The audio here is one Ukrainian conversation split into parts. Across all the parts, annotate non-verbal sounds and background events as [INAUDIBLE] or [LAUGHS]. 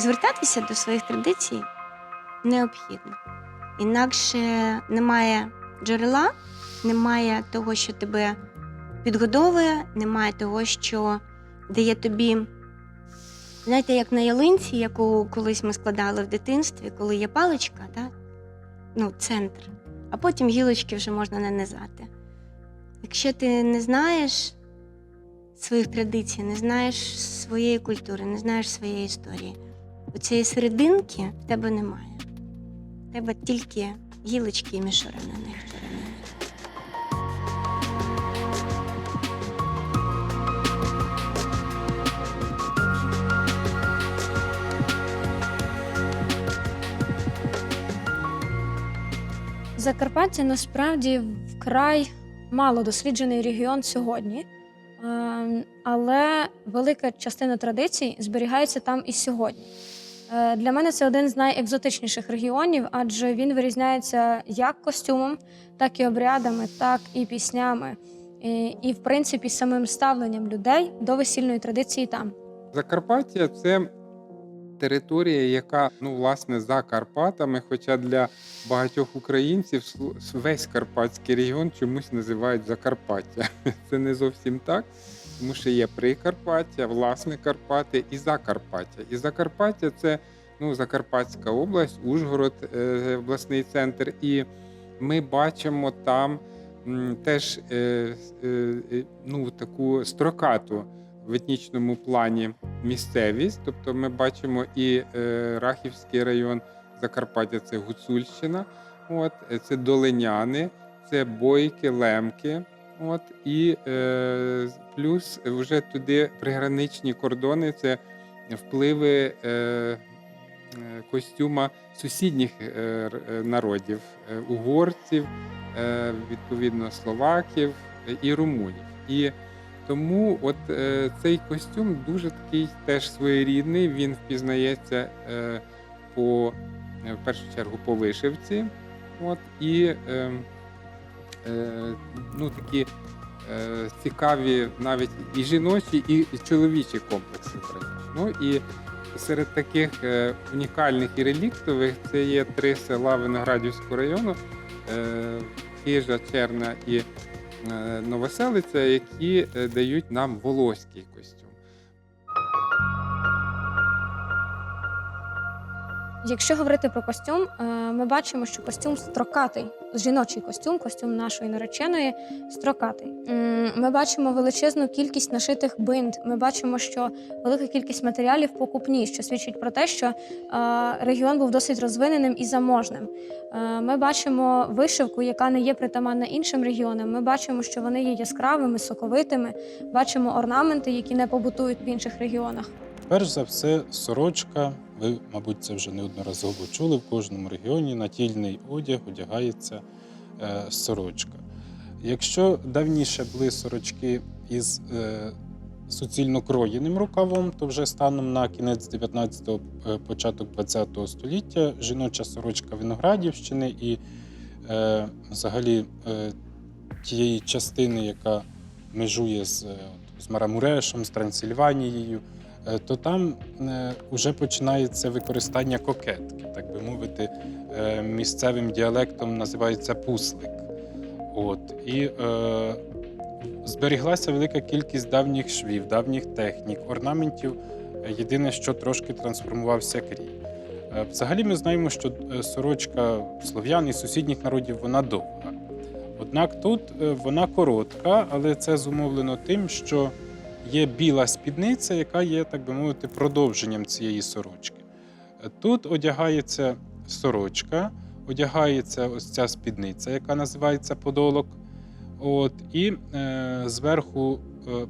звертатися до своїх традицій необхідно. Інакше немає джерела, немає того, що тебе підгодовує, немає того, що дає тобі. Знаєте, як на ялинці, яку колись ми складали в дитинстві, коли є паличка, так? ну, центр, а потім гілочки вже можна нанизати. Якщо ти не знаєш своїх традицій, не знаєш своєї культури, не знаєш своєї історії, оцієї серединки в тебе немає. В тебе тільки гілочки і мішори на них. Закарпаття насправді вкрай мало досліджений регіон сьогодні, Е, але велика частина традицій зберігається там і сьогодні. Е, Для мене це один з найекзотичніших регіонів, адже він вирізняється як костюмом, так і обрядами, так і піснями, і, і в принципі самим ставленням людей до весільної традиції там. Закарпаття це територія, яка ну власне за Карпатами. Хоча для багатьох українців весь карпатський регіон чомусь називають Закарпаття. [LAUGHS] Це не зовсім так, тому що є Прикарпаття, власне Карпати і Закарпаття. І Закарпаття це ну, Закарпатська область, Ужгород, е, обласний центр. І ми бачимо там теж е, е, ну, таку строкату в етнічному плані місцевість. Тобто ми бачимо і Рахівський район Закарпаття, це Гуцульщина, от, це Долиняни, це Бойки, Лемки. От, і е, плюс вже туди приграничні кордони це впливи е, е, костюма сусідніх е, е, народів, угорців, е, відповідно словаків і румунів. І тому от е, цей костюм дуже такий теж своєрідний. Він впізнається е, по в першу чергу по вишивці. От, і е, ну, такі е, цікаві навіть і жіночі, і чоловічі комплекси. Ну і серед таких е, унікальних і реліктових це є три села Виноградівського району: е, Хижа, Черна і е, Новоселиця, які е, дають нам волоський костюм. Якщо говорити про костюм, е, ми бачимо, що костюм строкатий, жіночий костюм, костюм нашої нареченої строкатий. Ми бачимо величезну кількість нашитих бинд. Ми бачимо, що велика кількість матеріалів покупні, що свідчить про те, що регіон був досить розвиненим і заможним. Ми бачимо вишивку, яка не є притаманна іншим регіонам. Ми бачимо, що вони є яскравими, соковитими. Бачимо орнаменти, які не побутують в інших регіонах. Перш за все, сорочка. Ви, мабуть, це вже неодноразово чули. В кожному регіоні натільний одяг одягається е, сорочка. Якщо давніше були сорочки із е, суцільно кроєним рукавом, то вже станом на кінець 19-го, е, початок 20-го століття жіноча сорочка Виноградівщини і е, взагалі е, тієї частини, яка межує з, е, з Марамурешем, з Трансильванією, то там вже починається використання кокетки, так би мовити, е, місцевим діалектом називається пуслик. От. І е, зберіглася велика кількість давніх швів, давніх технік, орнаментів. Е, Єдине, що трошки трансформувався крій. Е, Взагалі ми знаємо, що е, сорочка слов'ян і сусідніх народів вона довга. Однак тут е, вона коротка, але це зумовлено тим, що є біла спідниця, яка є, так би мовити, продовженням цієї сорочки. Тут одягається сорочка, одягається ось ця спідниця, яка називається подолок. От, і е, зверху, е,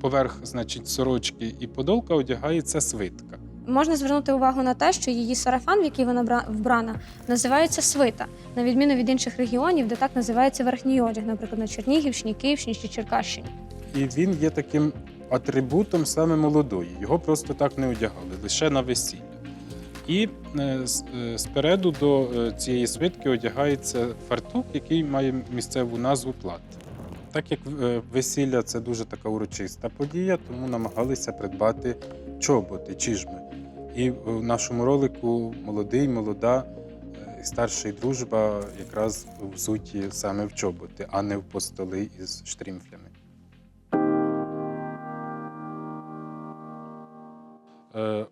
поверх значить, сорочки і подолка одягається свитка. Можна звернути увагу на те, що її сарафан, в який вона вбрана, називається свита, на відміну від інших регіонів, де так називається верхній одяг, наприклад, на Чернігівщині, Київщині чи Черкащині. І він є таким атрибутом саме молодої. Його просто так не одягали, лише на весілля. І е, е, спереду до е, цієї свитки одягається фартук, який має місцеву назву плат. Так як весілля це дуже така урочиста подія, тому намагалися придбати чоботи, чижми. І в нашому ролику молодий, молода і старша і дружба якраз взуті саме в чоботи, а не в постоли із штрімфлями.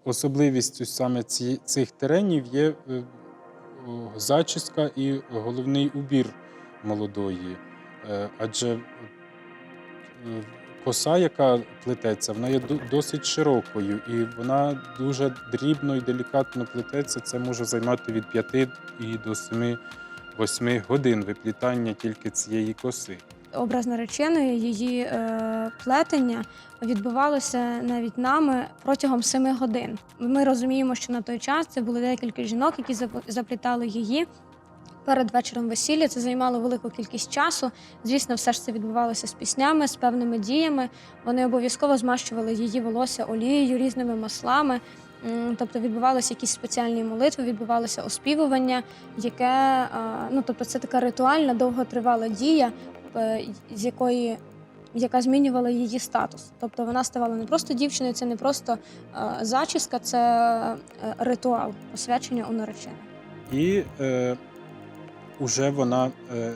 Особливістю саме цих теренів є е, зачіска і головний убір молодої. Е, Адже е, коса, яка плететься, вона є досить широкою і вона дуже дрібно і делікатно плететься. Це може займати від 5 і до 7-8 годин виплітання тільки цієї коси. Образ нареченої, її е, плетення відбувалося навіть нами протягом семи годин. Ми розуміємо, що на той час це були декілька жінок, які зап- заплітали її. Перед вечором весілля це займало велику кількість часу. Звісно, все ж це відбувалося з піснями, з певними діями. Вони обов'язково змащували її волосся олією, різними маслами. Тобто відбувалися якісь спеціальні молитви, відбувалося оспівування, яке е, ну тобто це така ритуальна довготривала дія, з якої яка змінювала її статус. Тобто вона ставала не просто дівчиною, це не просто е, зачіска, це е, ритуал посвячення у наречених. І е, уже вона е,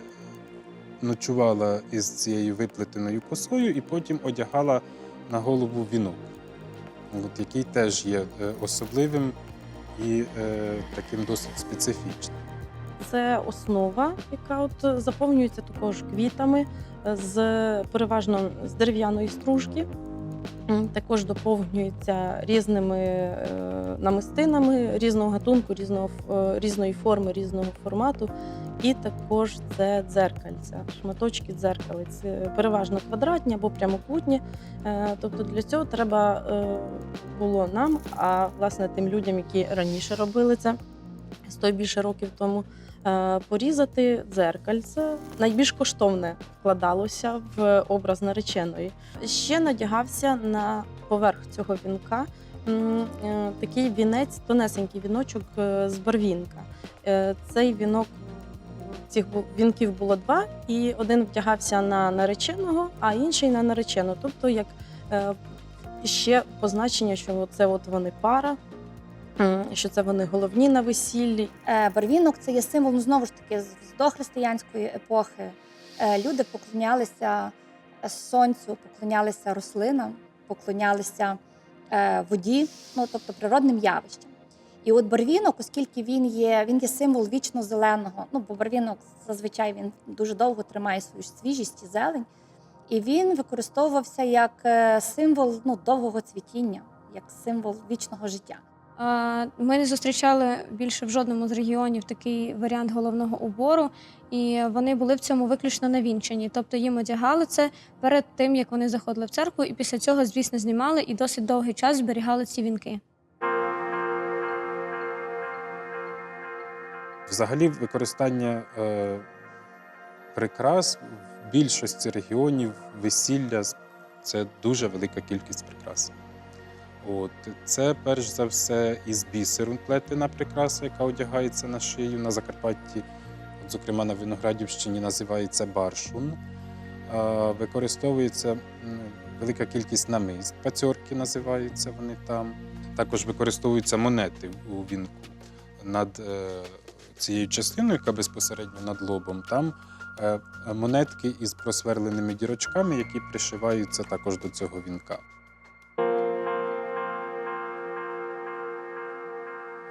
ночувала із цією виплетеною косою і потім одягала на голову вінок, от, який теж є е, особливим і е, таким досить специфічним. Це основа, яка от заповнюється також квітами е, з переважно з дерев'яної стружки. Також доповнюється різними е, намистинами різного гатунку, різного, е, різної форми, різного формату. І також це дзеркальця, шматочки дзеркалець, е, переважно квадратні або прямокутні. Е, Тобто для цього треба е, було нам, а власне тим людям, які раніше робили це 100 більше років тому, е, порізати дзеркальце. Найбільш коштовне вкладалося в образ нареченої. Ще надягався на поверх цього вінка е, такий вінець, тонесенький віночок е, з барвінка. Е, Цей вінок. Цих вінків було два, і один вдягався на нареченого, а інший на наречену. Тобто, як е, ще позначення, що це от вони пара, що це вони головні на весіллі, Е, Барвінок це є символ ну, знову ж таки з дохристиянської епохи. Е, Люди поклонялися е, сонцю, поклонялися рослинам, поклонялися воді, ну тобто природним явищам. І от барвінок, оскільки він є, він є символ вічно зеленого. Ну, бо барвінок зазвичай він дуже довго тримає свою свіжість і зелень, і він використовувався як символ ну, довгого цвітіння, як символ вічного життя. Ми не зустрічали більше в жодному з регіонів такий варіант головного убору, і вони були в цьому виключно навінчені. Тобто їм одягали це перед тим, як вони заходили в церкву, і після цього, звісно, знімали і досить довгий час зберігали ці вінки. Взагалі, використання е, прикрас в більшості регіонів весілля це дуже велика кількість прикрас. От, це перш за все із бісеру плетена прикраса, яка одягається на шию на Закарпатті. От, зокрема, на Виноградівщині називається баршун. Використовується велика кількість намист, пацьорки називаються вони там. Також використовуються монети у вінку над е, цією частиною, яка безпосередньо над лобом, там е, монетки із просверленими дірочками, які пришиваються також до цього вінка.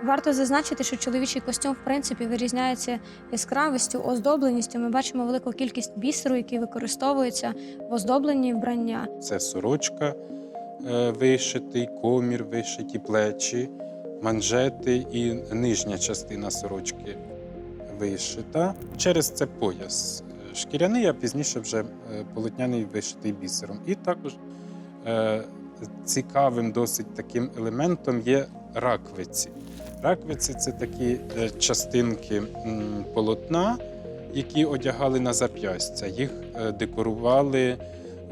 Варто зазначити, що чоловічий костюм в принципі вирізняється яскравістю, оздобленістю. Ми бачимо велику кількість бісеру, який використовується в оздобленні вбрання. Це сорочка е, вишитий, комір, вишиті плечі, манжети і нижня частина сорочки вишита. Через це пояс е, шкіряний, а пізніше вже е, полотняний вишитий бісером. І також цікавим досить таким елементом є раквиці. Раквиці це такі е, частинки полотна, які одягали на зап'ястя. Їх е, декорували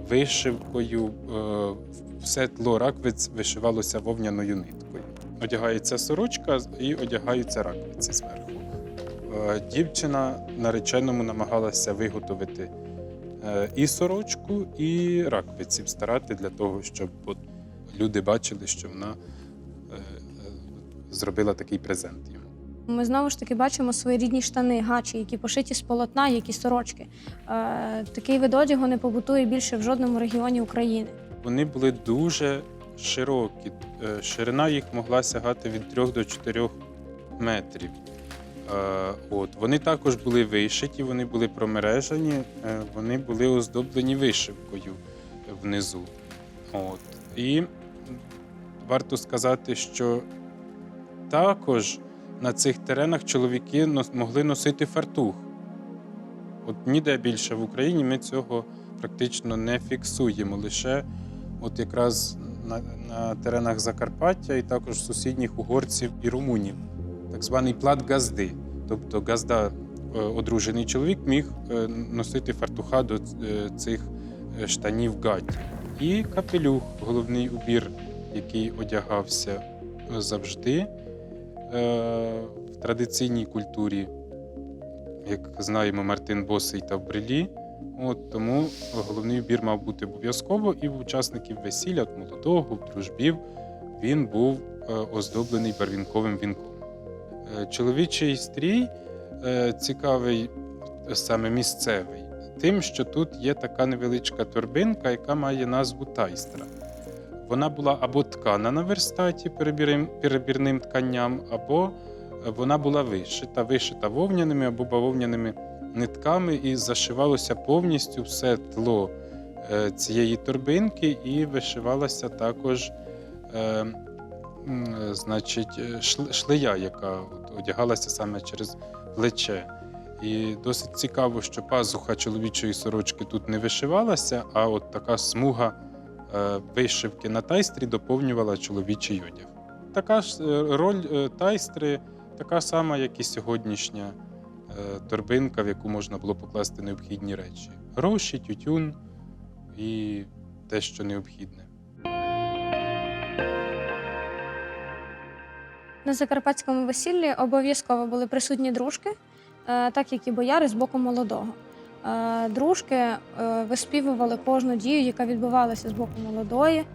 вишивкою. е, Все тло раквиць вишивалося вовняною ниткою. Одягається сорочка і одягаються раквиці зверху. Дівчина нареченому намагалася виготовити і сорочку, і раквиці встарати для того, щоб люди бачили, що вона зробила такий презент йому. Ми знову ж таки бачимо свої рідні штани, гачі, які пошиті з полотна, як і сорочки. Е, такий вид одягу не побутує більше в жодному регіоні України. Вони були дуже широкі. Е, Ширина їх могла сягати від 3 до 4 метрів. Е, От. Вони також були вишиті, вони були промережені, е, вони були оздоблені вишивкою внизу. От. І варто сказати, що також на цих теренах чоловіки могли носити фартух. От ніде більше в Україні ми цього практично не фіксуємо. Лише от якраз на, на теренах Закарпаття і також сусідніх угорців і румунів, так званий плат газди. Тобто газда, е, одружений чоловік, міг е, носити фартуха до е, цих штанів гаті. І капелюх, головний убір, який одягався завжди в традиційній культурі, як знаємо, Мартин Босий та в брелі. От тому головний убір мав бути обов'язково, і в учасників весілля, от молодого, дружбів, він був е, оздоблений барвінковим вінком. Е, Чоловічий стрій е, цікавий е, саме місцевий, тим, що тут є така невеличка торбинка, яка має назву тайстра. Вона була або ткана на верстаті перебірним, тканням, або е, вона була вишита, вишита вовняними або бавовняними нитками, і зашивалося повністю все тло е, цієї торбинки, і вишивалася також е, значить, шлея, яка одягалася саме через плече. І досить цікаво, що пазуха чоловічої сорочки тут не вишивалася, а от така смуга вишивки на тайстрі доповнювала чоловічий одяг. Така ж е, роль е, тайстри така сама, як і сьогоднішня е, торбинка, в яку можна було покласти необхідні речі: гроші, тютюн і те, що необхідне. На закарпатському весіллі обов'язково були присутні дружки, е, так як і бояри з боку молодого. Е, Дружки е, виспівували кожну дію, яка відбувалася з боку молодої. Е,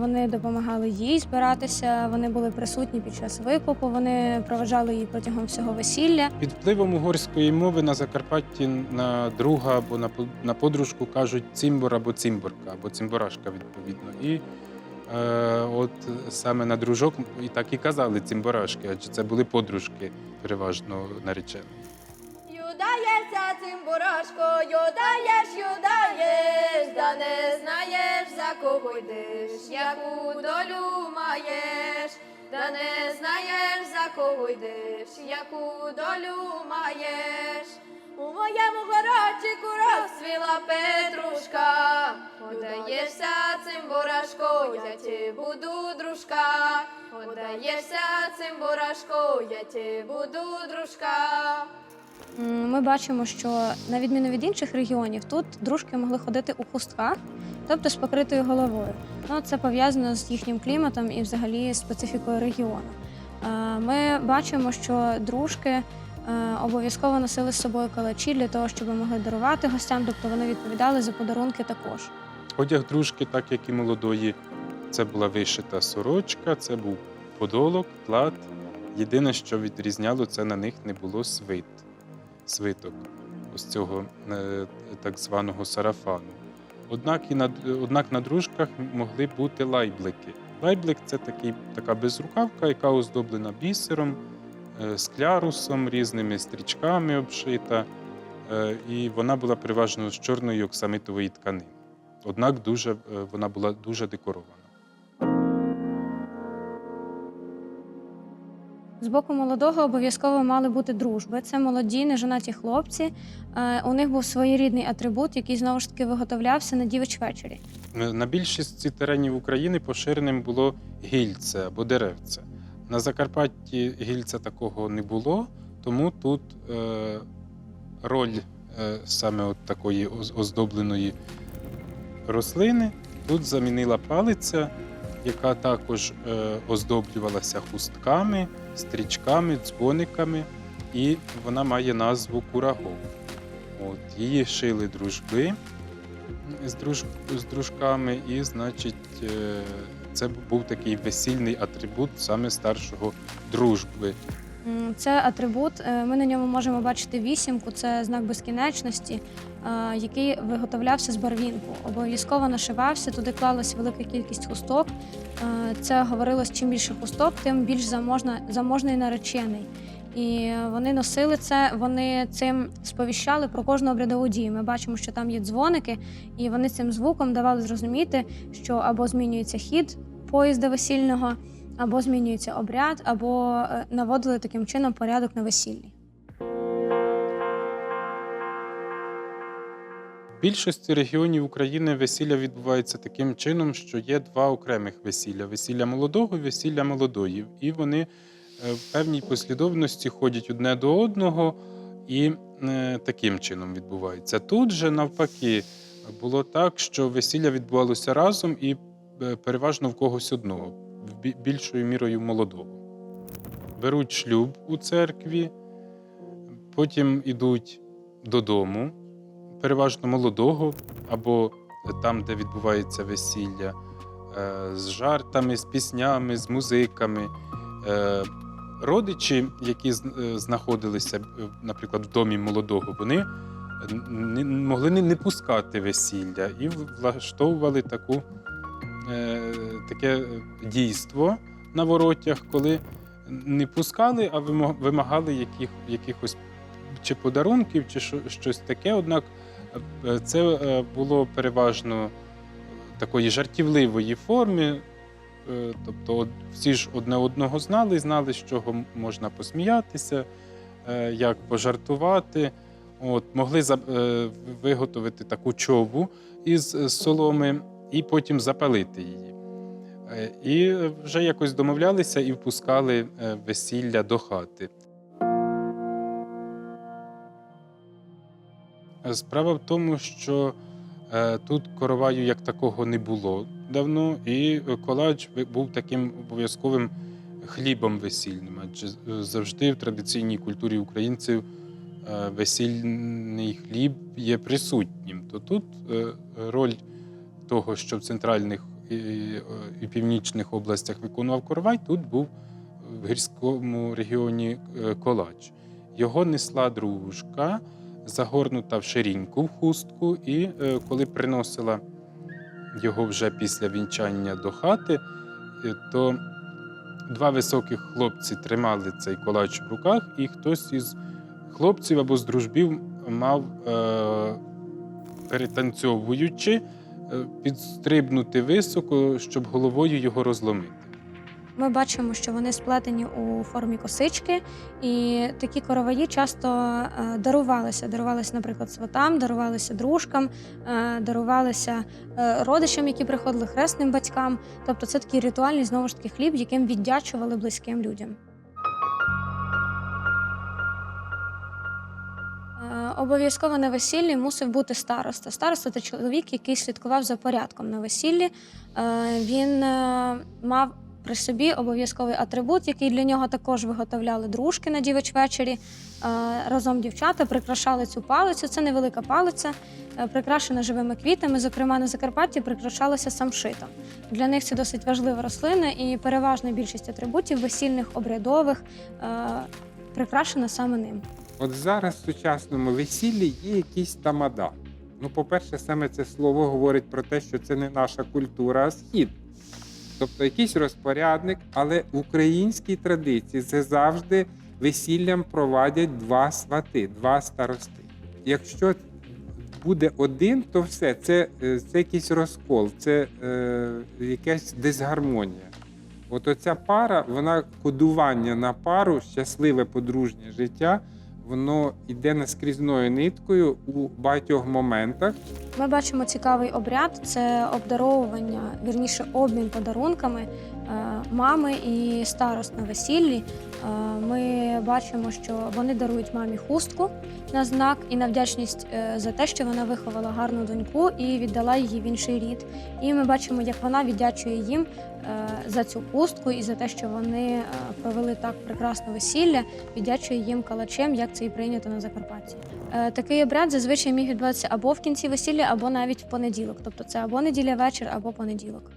Вони допомагали їй збиратися, вони були присутні під час викупу, вони проведжали її протягом всього весілля. Під впливом угорської мови на Закарпатті на друга або на по- на подружку кажуть цимбор або цимборка, або цимборашка, відповідно. І е, от саме на дружок і так і казали цимборашки, адже це були подружки переважно наречені. Юдаєшся цим бурашко, юдаєш, юдаєш, да не знаєш, за кого йдеш, яку долю маєш, да не знаєш, за кого йдеш, яку долю маєш. У моєму городчику розцвіла петрушка, Одаєшся цим бурашко, я ті буду дружка. Одаєшся цим бурашко, я ті буду дружка. Ми бачимо, що на відміну від інших регіонів, тут дружки могли ходити у хустках, тобто з покритою головою. Ну, це пов'язано з їхнім кліматом і взагалі специфікою регіону. Е, Ми бачимо, що дружки е, обов'язково носили з собою калачі для того, щоб могли дарувати гостям, тобто вони відповідали за подарунки також. Одяг дружки, так як і молодої, це була вишита сорочка, це був подолок, плат. Єдине, що відрізняло, це на них не було свит, свиток ось цього е, так званого сарафану. Однак і на, однак на дружках могли бути лайблики. Лайблик це такий, така безрукавка, яка оздоблена бісером, е, склярусом, різними стрічками обшита, е, і вона була переважно з чорної оксамитової тканини. Однак дуже, вона була дуже декорована. З боку молодого обов'язково мали бути дружби. Це молоді, неженаті хлопці. Е, У них був своєрідний атрибут, який знову ж таки виготовлявся на дівич вечорі. Е, На більшості теренів України поширеним було гільце або деревце. На Закарпатті гільця такого не було, тому тут е, роль е, саме от такої оздобленої рослини тут замінила палиця, яка також е, оздоблювалася хустками, стрічками, дзвониками, і вона має назву курагов. От, її шили дружби з, друж... з дружками, і, значить, е, це був такий весільний атрибут саме старшого дружби. Це атрибут. е, Ми на ньому можемо бачити вісімку, це знак безкінечності, е, який виготовлявся з барвінку. Обов'язково нашивався, туди клалась велика кількість хусток. Е, Це говорилось, чим більше хусток, тим більш заможна, заможний наречений. І вони носили це, вони цим сповіщали про кожну обрядову дію. Ми бачимо, що там є дзвоники, і вони цим звуком давали зрозуміти, що або змінюється хід поїзда весільного, або змінюється обряд, або е, наводили таким чином порядок на весіллі. В більшості регіонів України весілля відбувається таким чином, що є два окремих весілля: весілля молодого і весілля молодої. І вони е, в певній послідовності ходять одне до одного і е, таким чином відбувається. Тут же навпаки було так, що весілля відбувалося разом і е, переважно в когось одного, більшою мірою молодого. Беруть шлюб у церкві, потім ідуть додому переважно молодого, або там, де відбувається весілля, е, з жартами, з піснями, з музиками. Е, Родичі, які е, знаходилися, е, наприклад, в домі молодого, вони могли не, пускати весілля і влаштовували таку, е, таке дійство на воротях, коли не пускали, а вимагали яких, якихось чи подарунків, чи що- щось таке. Однак Е, Це е, було переважно такої жартівливої форми. Е, Тобто всі ж одне одного знали, знали, з чого можна посміятися, е, як пожартувати. От, могли е, виготовити таку чову із е, соломи і потім запалити її. Е, І вже якось домовлялися і впускали е, весілля до хати. Справа в тому, що е, тут короваю як такого не було давно, і е, колач був таким обов'язковим хлібом весільним. Адже е, завжди в традиційній культурі українців е, весільний хліб є присутнім. То тут е, роль того, що в центральних і, е, північних областях виконував коровай, тут був в гірському регіоні е, колач. Його несла дружка загорнута в ширіньку в хустку, і е, коли приносила його вже після вінчання до хати, е, то два високих хлопці тримали цей колач в руках, і хтось із хлопців або з дружбів мав, е, перетанцьовуючи, підстрибнути високо, щоб головою його розломити. Ми бачимо, що вони сплетені у формі косички, і такі короваї часто е, дарувалися. Дарувалися, наприклад, сватам, дарувалися дружкам, е, дарувалися е, родичам, які приходили хресним батькам. Тобто це такий ритуальний знову ж таки хліб, яким віддячували близьким людям. Обов'язково на весіллі мусив бути староста. Староста це чоловік, який слідкував за порядком на весіллі. Він мав при собі обов'язковий атрибут, який для нього також виготовляли дружки на дівич-вечері. Е, Разом дівчата прикрашали цю палицю. Це невелика палиця, е, прикрашена живими квітами. Зокрема, на Закарпатті прикрашалася самшитом. Для них це досить важлива рослина, і переважна більшість атрибутів весільних, обрядових е, прикрашена саме ним. От зараз в сучасному весіллі є якийсь тамада. Ну, по-перше, саме це слово говорить про те, що це не наша культура, а схід. Тобто якийсь розпорядник, але в українській традиції це завжди весіллям провадять два свати, два старости. Якщо буде один, то все, це, е, це якийсь розкол, це е, якась дисгармонія. От оця пара, вона кодування на пару, щасливе подружнє життя, воно йде наскрізною ниткою у багатьох моментах. Ми бачимо цікавий обряд це обдаровування, вірніше обмін подарунками е, мами і старост на весіллі. Е, Ми бачимо, що вони дарують мамі хустку на знак і на вдячність е, за те, що вона виховала гарну доньку і віддала її в інший рід. І ми бачимо, як вона віддячує їм за цю пустку і за те, що вони е, провели так прекрасне весілля, віддячує їм калачем, як це і прийнято на Закарпатті. Е, Такий обряд зазвичай міг відбуватися або в кінці весілля, або навіть в понеділок. Тобто це або неділя вечір, або понеділок.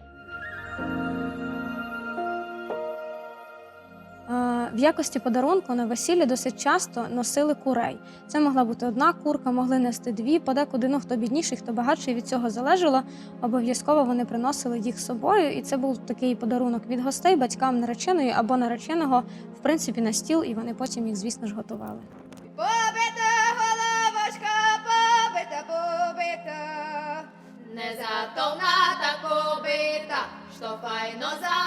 В якості подарунку на весіллі досить часто носили курей. Це могла бути одна курка, могли нести дві. Подекуди, ну хто бідніший, хто багатший від цього залежало. Обов'язково вони приносили їх з собою, і це був такий подарунок від гостей, батькам нареченої або нареченого, в принципі, на стіл, і вони потім їх, звісно ж, готували. Побита головочка, побита, побита. Не за то вона так побита, що файно завита.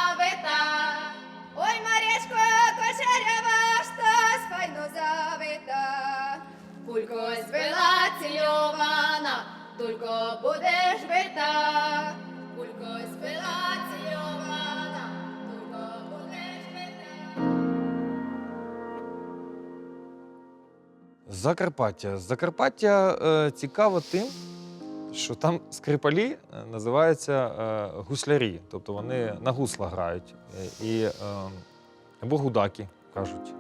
Тільки будеш бита. Пулько збила цільована, тільки будеш бита. Закарпаття. Закарпаття е, цікаво тим, що там скрипалі е, називаються е, гуслярі, тобто вони на гусла грають. Е, І, е, або гудаки кажуть.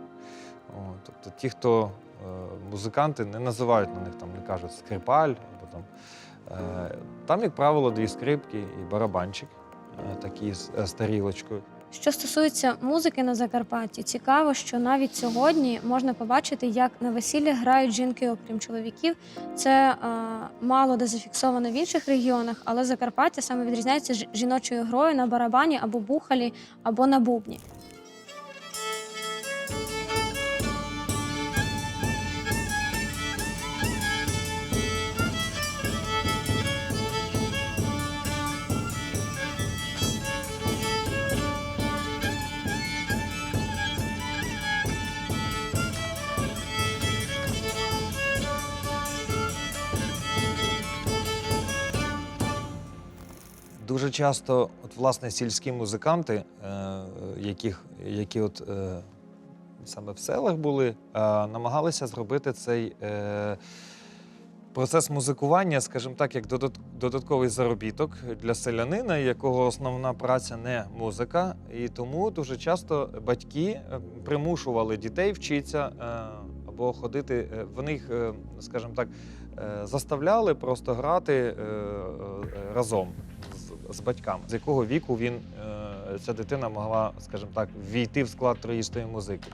О, тобто ті, хто е, музиканти, не називають на них там, не кажуть скрипаль, там. Е, там, як правило, дві скрипки і барабанчик, е, такий з е, тарілочкою. Що стосується музики на Закарпатті, цікаво, що навіть сьогодні можна побачити, як на весіллі грають жінки, окрім чоловіків. Це е, мало де зафіксовано в інших регіонах, але Закарпаття саме відрізняється жіночою грою на барабані або бухалі, або на бубні. Дуже часто, от, власне, сільські музиканти, е, яких, які от, е, саме в селах були, е, намагалися зробити цей е, процес музикування, скажімо так, як додатковий заробіток для селянина, якого основна праця не музика. І тому дуже часто батьки е, примушували дітей вчитися е, або ходити. е, Вони їх, е, скажімо так, заставляли просто грати разом з, батьками, з якого віку він е, ця дитина могла, скажімо так, війти в склад троїстої музики.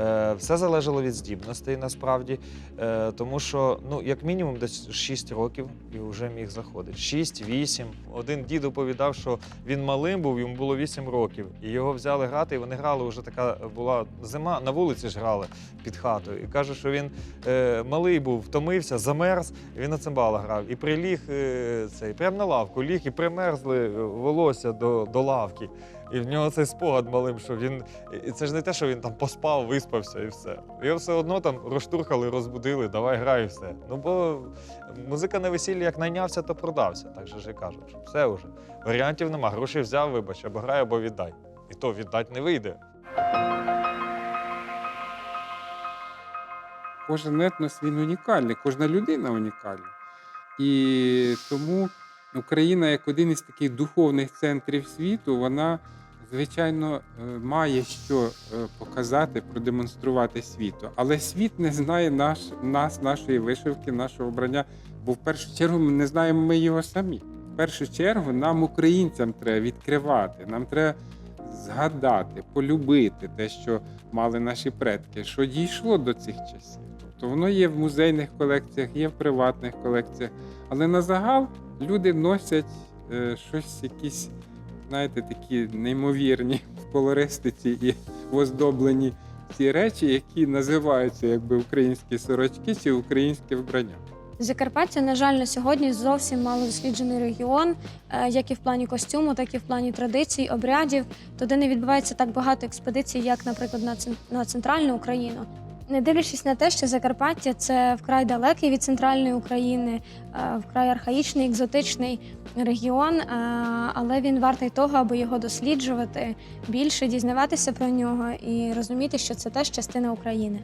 Е, все залежало від здібностей насправді, е, тому що ну як мінімум десь 6 років і вже міг заходити. 6-8. Один дід оповідав, що він малим був, йому було 8 років, і його взяли грати. І вони грали вже така була зима. На вулиці ж грали під хатою. І каже, що він е, малий був, втомився, замерз. Він на цимбала грав. І приліг е, цей прямо на лавку, ліг і примерзли волосся до, до лавки. І в нього цей спогад малим, що він. І це ж не те, що він там поспав, виспався і все. Його все одно там розштурхали, розбудили, давай грай і все. Ну бо музика на весіллі як найнявся, то продався. Так же ж і кажуть, все вже. Варіантів нема. Гроші взяв, вибач, або грай, або віддай. І то віддати не вийде. Кожен етнос він унікальний, кожна людина унікальна. І тому Україна, як один із таких духовних центрів світу, вона, звичайно, е, має що е, показати, продемонструвати світу. Але світ не знає наш, нас, нашої вишивки, нашого обрання, бо в першу чергу ми не знаємо ми його самі. В першу чергу нам, українцям, треба відкривати, нам треба згадати, полюбити те, що мали наші предки, що дійшло до цих часів. Тобто воно є в музейних колекціях, є в приватних колекціях. Але на загал люди носять е, щось, якісь, знаєте, такі неймовірні в колористиці і в оздоблені ці речі, які називаються якби українські сорочки чи українське вбрання. Закарпаття, на жаль, на сьогодні зовсім мало досліджений регіон, е, як і в плані костюму, так і в плані традицій, обрядів. Туди не відбувається так багато експедицій, як, наприклад, на центральну Україну. Не дивлячись на те, що Закарпаття це вкрай далекий від центральної України, е, вкрай архаїчний, екзотичний регіон, е, але він вартий того, аби його досліджувати, більше дізнаватися про нього і розуміти, що це теж частина України.